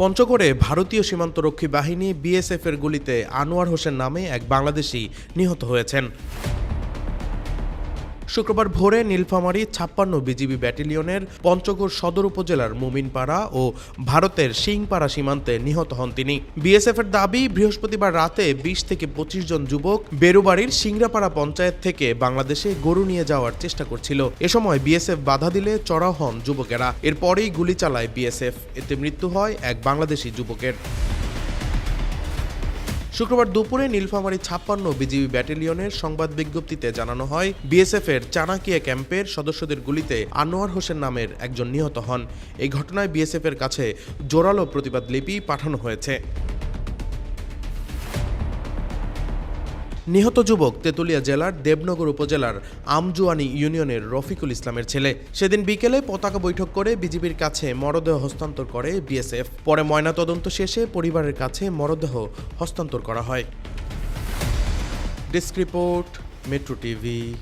পঞ্চগড়ে ভারতীয় সীমান্তরক্ষী বাহিনী বিএসএফের গুলিতে আনোয়ার হোসেন নামে এক বাংলাদেশি নিহত হয়েছেন। শুক্রবার ভোরে নীলফামারী ছাপ্পান্ন বিজিবি ব্যাটালিয়নের পঞ্চগড় সদর উপজেলার মুমিনপাড়া ও ভারতের সিংপাড়া সীমান্তে নিহত হন তিনি। বিএসএফ এর দাবি, বৃহস্পতিবার রাতে বিশ থেকে পঁচিশ জন যুবক বেরুবাড়ির সিংড়াপাড়া পঞ্চায়েত থেকে বাংলাদেশে গরু নিয়ে যাওয়ার চেষ্টা করছিল। এ সময় বিএসএফ বাধা দিলে চড়াও হন যুবকেরা। এরপরেই গুলি চালায় বিএসএফ। এতে মৃত্যু হয় এক বাংলাদেশি যুবকের। শুক্রবার দুপুরে নীলফামারী ছাপ্পান্ন বিজিবি ব্যাটালিয়নের সংবাদ বিজ্ঞপ্তিতে জানানো হয় বিএসএফ এর চানাকিয়া ক্যাম্পের সদস্যদের গুলিতে আনোয়ার হোসেন নামের একজন নিহত হন। এই ঘটনায় বিএসএফ এর কাছে জোরালো প্রতিবাদ লিপি পাঠানো হয়েছে। নিহত যুবক তেতুলিয়া জেলার দেবনগর উপজেলার আমজুয়ানি ইউনিয়নের রফিকুল ইসলামের ছেলে। সেদিন বিকেলে পতাকা বৈঠক করে বিজিবির কাছে মরদেহ হস্তান্তর করে বিএসএফ। পরে ময়নাতদন্ত শেষে পরিবারের কাছে মরদেহ হস্তান্তর করা হয়। Desk report, metro TV.